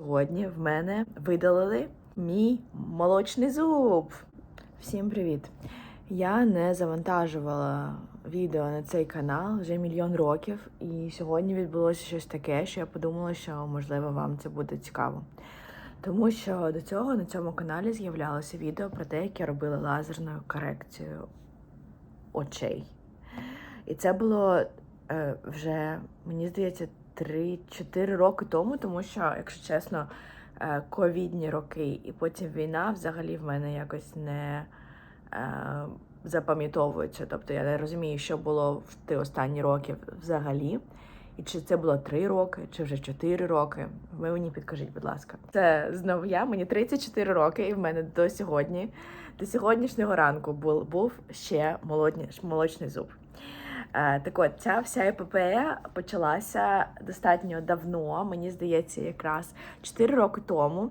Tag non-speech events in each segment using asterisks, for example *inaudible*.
Сьогодні в мене видалили мій молочний зуб. Всім привіт! Я не завантажувала відео на цей канал вже мільйон років, і сьогодні відбулося щось таке, що я подумала, що можливо вам це буде цікаво. Тому що до цього на цьому каналі з'являлося відео про те, як я робила лазерну корекцію очей. І це було е, вже, мені здається, 3-4 роки тому, тому що, якщо чесно, е, ковідні роки і потім війна взагалі в мене якось не е, запам'ятовується. Тобто я не розумію, що було в ті останні роки взагалі. І чи це було 3 роки, чи вже 4 роки. Ви мені підкажіть, будь ласка. Це знову я, мені 34 роки, і в мене до сьогодні, до сьогоднішнього ранку був, був ще молочний зуб. Е, Так от, ця вся епопея почалася достатньо давно, мені здається, якраз 4 роки тому,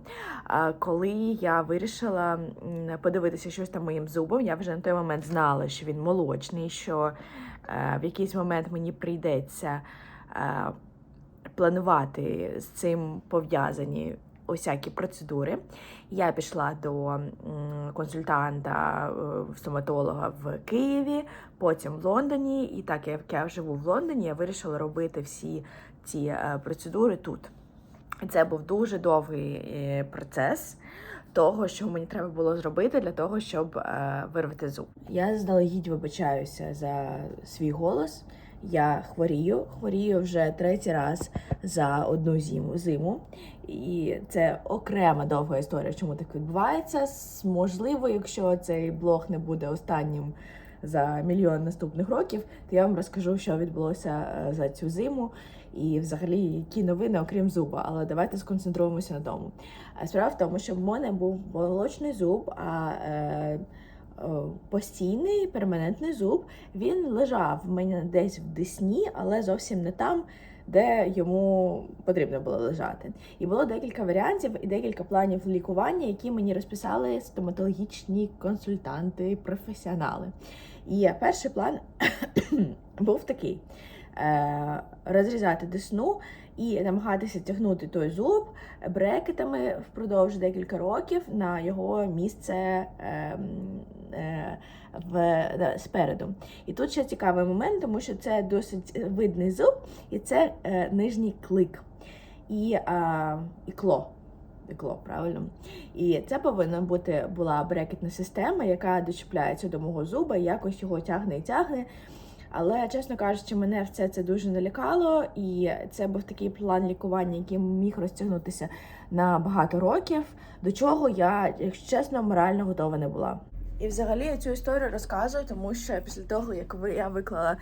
е, коли я вирішила подивитися щось там моїм зубом. Я вже на той момент знала, що він молочний, що е, в якийсь момент мені прийдеться планувати з цим пов'язані усякі процедури. Я пішла до консультанта е, стоматолога в Києві, потім в Лондоні. І так як я живу в Лондоні, я вирішила робити всі ці е, процедури тут. Це був дуже довгий е, процес того, що мені треба було зробити для того, щоб вирвати зуб. Я заздалегідь вибачаюся за свій голос. Я хворію, хворію вже третій раз за одну зиму. зиму. І це окрема довга історія, чому так відбувається. Можливо, якщо цей блог не буде останнім за мільйон наступних років, то я вам розкажу, що відбулося е, за цю зиму і взагалі які новини, окрім зуба. Але давайте сконцентруємося на тому. А Справа в тому, що в мене був молочний зуб, а е, е, постійний перманентний зуб він лежав в мене десь в десні, але зовсім не там. Де йому потрібно було лежати, і було декілька варіантів і декілька планів лікування, які мені розписали стоматологічні консультанти, професіонали. І перший план *coughs* був такий: е, розрізати десну і намагатися тягнути той зуб брекетами впродовж декілька років на його місце ем, е, в, да, спереду. І тут ще цікавий момент, тому що це досить видний зуб, і це е, нижній клик і, а, і кло. Ікло, правильно. І це повинна бути була брекетна система, яка дочіпляється до мого зуба, якось його тягне і тягне. Але, чесно кажучи, мене все це дуже налякало, і це був такий план лікування, який міг розтягнутися на багато років, до чого я, якщо чесно, морально готова не була. І взагалі я цю історію розказую, тому що після того, як я виклала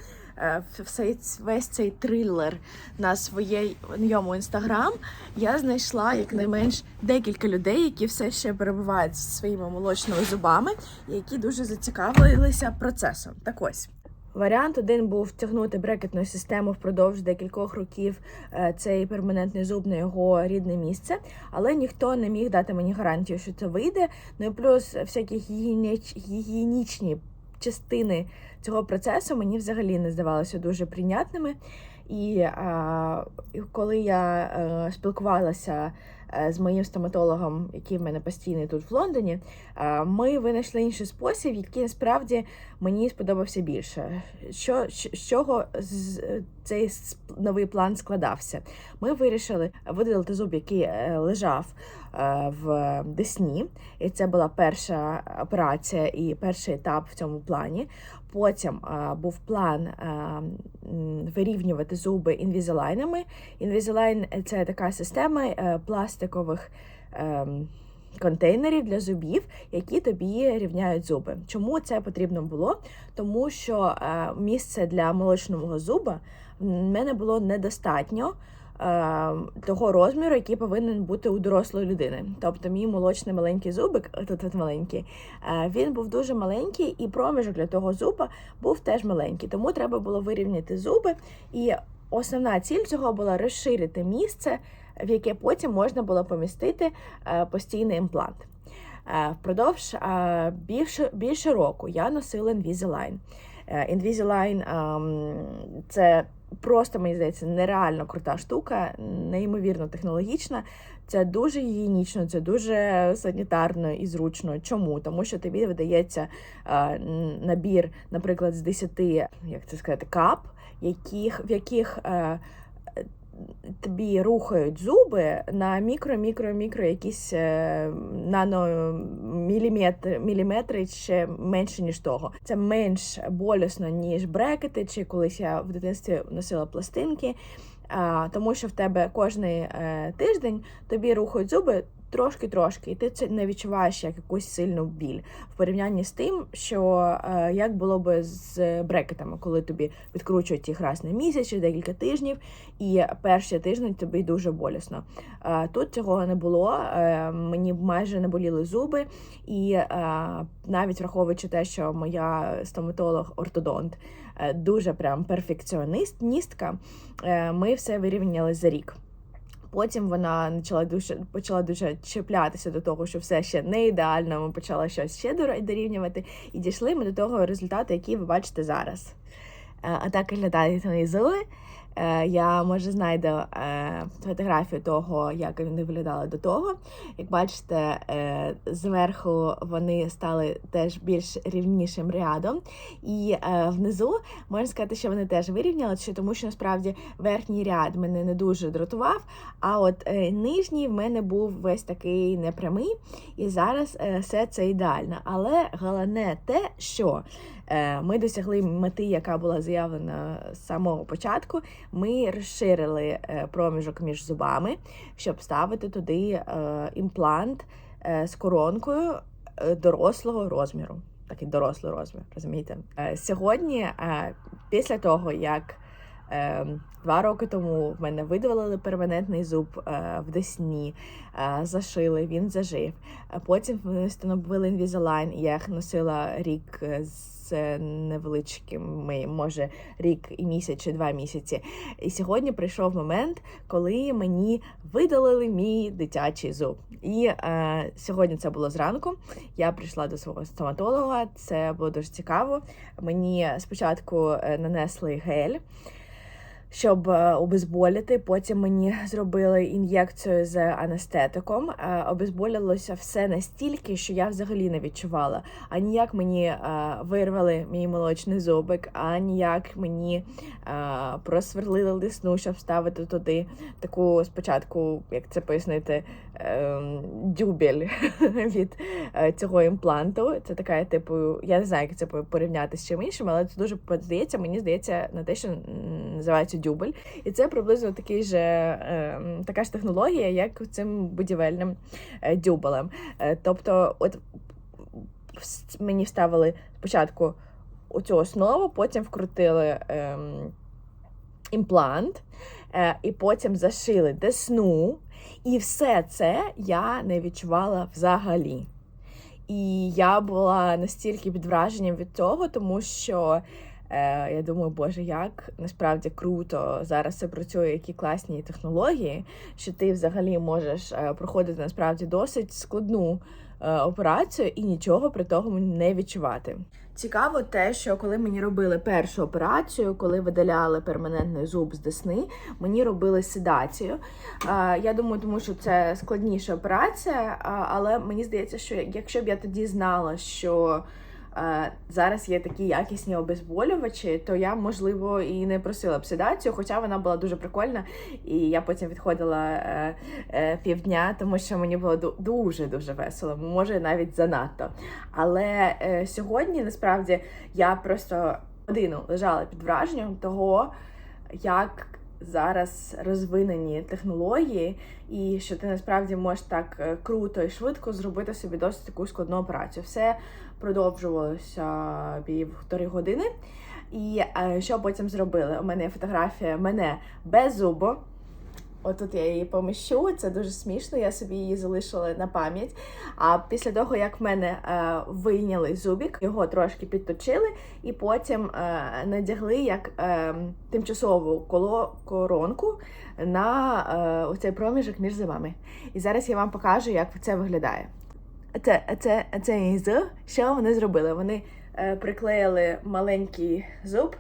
все, весь цей трилер на своєму інстаграм, я знайшла якнайменш декілька людей, які все ще перебувають зі своїми молочними зубами, які дуже зацікавилися процесом. Так ось. Варіант один був втягнути брекетну систему впродовж декількох років е, цей перманентний зуб на його рідне місце, але ніхто не міг дати мені гарантію, що це вийде. Ну і плюс всякі гігієнічні частини цього процесу мені взагалі не здавалися дуже прийнятними. І а, коли я е, спілкувалася з моїм стоматологом, який в мене постійний тут в Лондоні, е, ми винайшли інший спосіб, який насправді мені сподобався більше. Що, з чого цей новий план складався? Ми вирішили видалити зуб, який е, лежав е, в Десні, і це була перша операція і перший етап в цьому плані. Потім е, був план е, вирівнювати зуби інвізилайнами. Інвізилайн – це така система е, пластикових. Контейнерів для зубів, які тобі рівняють зуби. Чому це потрібно було? Тому що місце для молочного зуба в мене було недостатньо того розміру, який повинен бути у дорослої людини. Тобто, мій молочний маленький зубик, тут от маленький, е, він був дуже маленький, і проміжок для того зуба був теж маленький. Тому треба було вирівняти зуби. І основна ціль цього була розширити місце, в яке потім можна було помістити е, постійний імплант. Е, Впродовж е, більше, більше року я носила Invisalign. Е, Invisalign ем, це просто мені здається нереально крута штука, неймовірно технологічна. Це дуже гігієнічно, це дуже санітарно і зручно. Чому? Тому що тобі видається е, набір, наприклад, з 10, як це сказати, кап, яких, в яких е, тобі рухають зуби на мікро-мікро-мікро якісь е, наноміліметри міліметри ще менше, ніж того. Це менш болісно, ніж брекети, чи колись я в дитинстві носила пластинки. Тому що в тебе кожний е, тиждень тобі рухають зуби трошки-трошки, і ти це не відчуваєш як якусь сильну біль в порівнянні з тим, що е, як було би з брекетами, коли тобі відкручують їх раз на місяць чи декілька тижнів, і перший тиждень тобі дуже болісно. Е, тут цього не було. Е, мені майже не боліли зуби, і навіть враховуючи те, що моя стоматолог-ортодонт дуже прям перфекціоністка, ми все вирівняли за рік. Потім вона почала дуже почала дуже чіплятися до того, що все ще не ідеально. Ми почали щось ще дорівнювати, і дійшли ми до того результату, який ви бачите зараз. Е, а так виглядають мої зуби. Е, я може знайду е, фотографію того, як вони виглядали до того. Як бачите, е, зверху вони стали теж більш рівнішим рядом, і внизу можна сказати, що вони теж вирівнялися, тому що насправді верхній ряд мене не дуже дратував. А от нижній в мене був весь такий непрямий, і зараз все це ідеально. Але головне те, що ми досягли мети, яка була заявлена з самого початку. Ми розширили е, проміжок між зубами, щоб ставити туди е, імплант з коронкою дорослого розміру. Такий дорослий розмір, розумієте? Сьогодні, після того, як Два роки тому в мене видалили перманентний зуб в Десні, зашили, він зажив. Потім встановили інвізалайн, я їх носила рік з з невеличким, може рік і місяць чи два місяці. І сьогодні прийшов момент, коли мені видалили мій дитячий зуб. І е, сьогодні це було зранку. Я прийшла до свого стоматолога. Це було дуже цікаво. Мені спочатку е, нанесли гель щоб е, обезболити. Потім мені зробили ін'єкцію з анестетиком. Е, обезболилося все настільки, що я взагалі не відчувала. А ніяк мені е, вирвали мій молочний зубик, а ніяк мені просверлили лисну, щоб ставити туди таку спочатку, як це пояснити, ем, дюбель *laughs* від цього імпланту. Це така, типу, я не знаю, як це порівняти з чим іншим, але це дуже здається, мені здається, на те, що називається називається дюбель, і це приблизно такий же е, така ж технологія, як цим будівельним е, дюбелем. Е, тобто, от мені вставили спочатку оцю основу, потім вкрутили ем, імплант, і потім зашили десну. І все це я не відчувала взагалі. І я була настільки під враженням від того, тому що Е, Я думаю, боже, як насправді круто зараз це працює, які класні технології, що ти взагалі можеш е, проходити насправді досить складну е, операцію і нічого при тому не відчувати. Цікаво те, що коли мені робили першу операцію, коли видаляли перманентний зуб з десни, мені робили седацію. Е, я думаю, тому що це складніша операція, але мені здається, що якщо б я тоді знала, що зараз є такі якісні обезболювачі, то я, можливо, і не просила б седацію, хоча вона була дуже прикольна, і я потім відходила е, е, півдня, тому що мені було дуже-дуже весело, може навіть занадто. Але е, сьогодні насправді я просто годину лежала під враженням того, як зараз розвинені технології, і що ти насправді можеш так е, круто і швидко зробити собі досить таку складну операцію. Все продовжувалося півтори години. І е, що потім зробили? У мене є фотографія мене без зубу. Отут я її поміщу, це дуже смішно, я собі її залишила на пам'ять. А після того, як в мене е, вийняли зубік, його трошки підточили, і потім е, надягли як е, тимчасову коло коронку на е, оцей проміжок між зубами. І зараз я вам покажу, як це виглядає. Це це, це із що вони зробили? Вони е, приклеїли маленький зуб.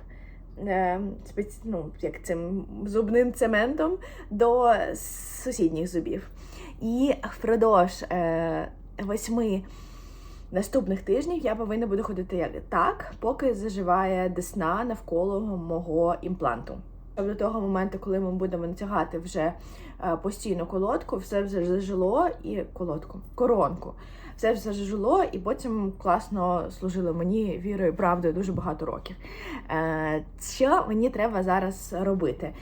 Ну, як цим зубним цементом до сусідніх зубів. І впродовж е, восьми наступних тижнів я повинна буду ходити так, поки заживає десна навколо мого імпланту. До того моменту, коли ми будемо натягати вже е, постійно колодку, все вже зажило і колодку, коронку. Все вже зажило, і потім класно служило мені вірою, правдою дуже багато років. Е, Що мені треба зараз робити?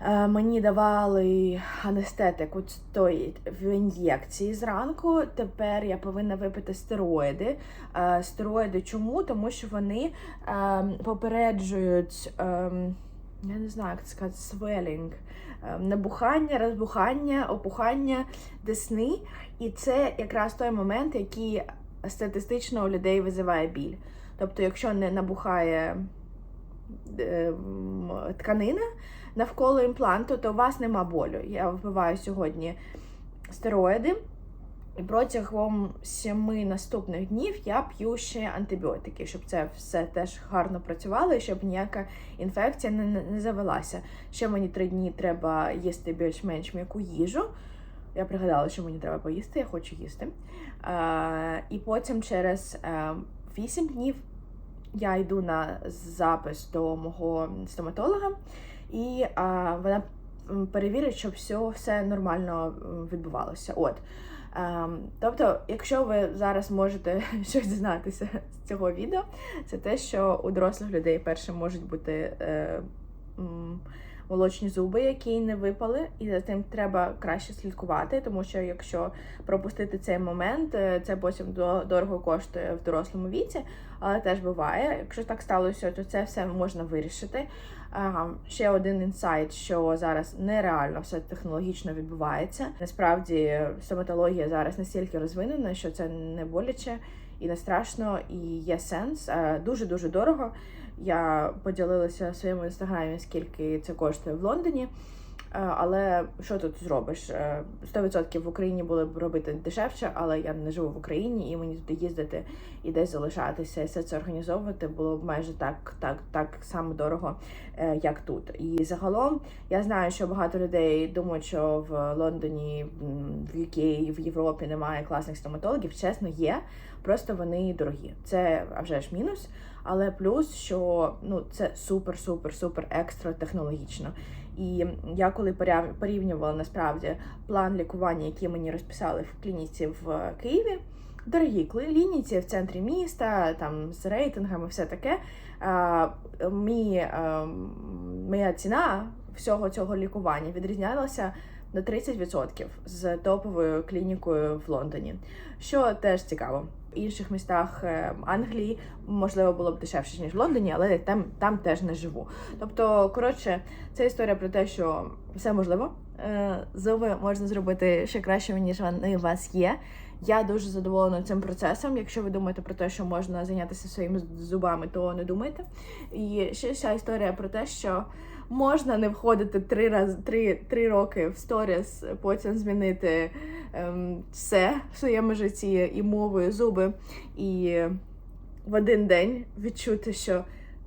Е, Мені давали анестетик от той в ін'єкції зранку. Тепер я повинна випити стероїди. Е, Стероїди чому? Тому що вони е, попереджують. Я не знаю, як це сказати, swelling, е, набухання, розбухання, опухання десни. І це якраз той момент, який статистично у людей визиває біль. Тобто, якщо не набухає е, тканина навколо імпланту, то у вас нема болю. Я вбиваю сьогодні стероїди. І протягом семи наступних днів я п'ю ще антибіотики, щоб це все теж гарно працювало і щоб ніяка інфекція не, не, завелася. Ще мені три дні треба їсти більш-менш м'яку їжу. Я пригадала, що мені треба поїсти, я хочу їсти. Е, і потім через е, 8 днів я йду на запис до мого стоматолога, і е, вона перевірить, щоб все, все нормально відбувалося. От. Ем, тобто, якщо ви зараз можете *laughs* щось дізнатися з цього відео, це те, що у дорослих людей перше можуть бути е, молочні зуби, які не випали, і за тим треба краще слідкувати, тому що якщо пропустити цей момент, е, це потім до- дорого коштує в дорослому віці, але теж буває. Якщо так сталося, то це все можна вирішити. Ще один інсайт, що зараз нереально все технологічно відбувається. Насправді стоматологія зараз настільки розвинена, що це не боляче і не страшно, і є сенс. Дуже дуже дорого. Я поділилася в своєму інстаграмі, скільки це коштує в Лондоні. Е, Але що тут зробиш? Е, 100% в Україні було б робити дешевше, але я не живу в Україні, і мені туди їздити і десь залишатися, і все це організовувати було б майже так, так, так само дорого, е, як тут. І загалом я знаю, що багато людей думають, що в Лондоні, в UK, в Європі немає класних стоматологів. Чесно, є, просто вони дорогі. Це а вже ж мінус. Але плюс, що ну це супер, супер, супер екстра технологічно. І я коли порівнювала насправді план лікування, який мені розписали в клініці в Києві, дорогі клініці в центрі міста, там з рейтингами, все таке. А, мій, а, моя ціна всього цього лікування відрізнялася на 30% з топовою клінікою в Лондоні, що теж цікаво. Інших містах е, Англії можливо було б дешевше ніж в Лондоні, але там, там теж не живу. Тобто, коротше, це історія про те, що все можливо. Е, Зуби можна зробити ще краще, ніж вони у вас є. Я дуже задоволена цим процесом. Якщо ви думаєте про те, що можна зайнятися своїми зубами, то не думайте. І ще ця історія про те, що можна не входити три рази три, три роки в сторіс, потім змінити ем, все в своєму житті і мову, і зуби, і в один день відчути, що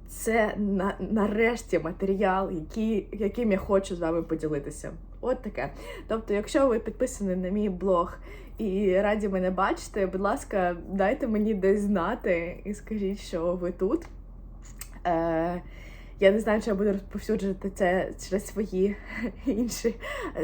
це на, нарешті матеріал, який, яким я хочу з вами поділитися. От таке. Тобто, якщо ви підписані на мій блог і раді мене бачити, будь ласка, дайте мені десь знати і скажіть, що ви тут. Е, я не знаю, чи я буду розповсюджувати це через свої *laughs* інші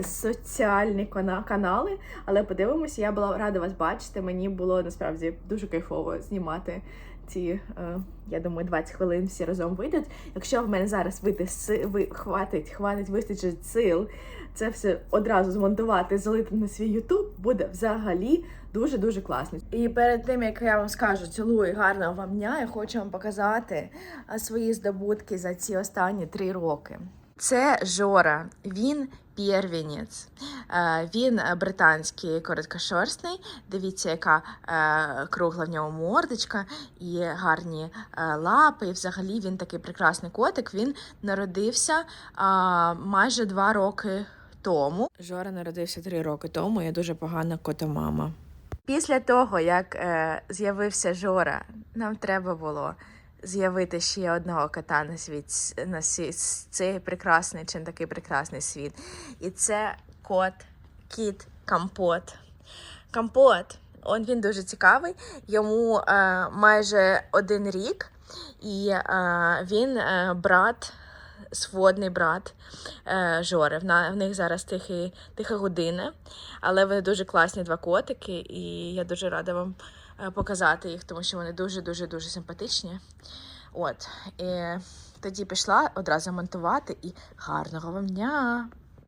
соціальні кана- канали, але подивимося, я була рада вас бачити. Мені було насправді дуже кайфово знімати ці, е, я думаю, 20 хвилин всі разом вийдуть. Якщо в мене зараз вийде ви, хватить, хватить, вистачить сил, це все одразу змонтувати, залити на свій Ютуб, буде взагалі дуже-дуже класно. І перед тим, як я вам скажу цілую гарного вам дня, я хочу вам показати свої здобутки за ці останні три роки. Це Жора, він первінець. Е, Він британський короткошерстний. Дивіться, яка кругла в нього мордочка і гарні лапи. І взагалі він такий прекрасний котик. Він народився майже два роки тому. Жора народився три роки тому. Я дуже погана котомама. Після того, як е, з'явився Жора, нам треба було з'явити ще одного кота на світ на світ, цей прекрасний чи не такий прекрасний світ. І це кот, кіт, компот. Компот. Он він дуже цікавий. Йому е, майже один рік, і е, він е, брат, сводний брат е, Жори. В, них зараз тихі, тиха година, але вони дуже класні два котики, і я дуже рада вам е, показати їх, тому що вони дуже дуже дуже симпатичні. От і тоді пішла одразу монтувати і гарного вам дня!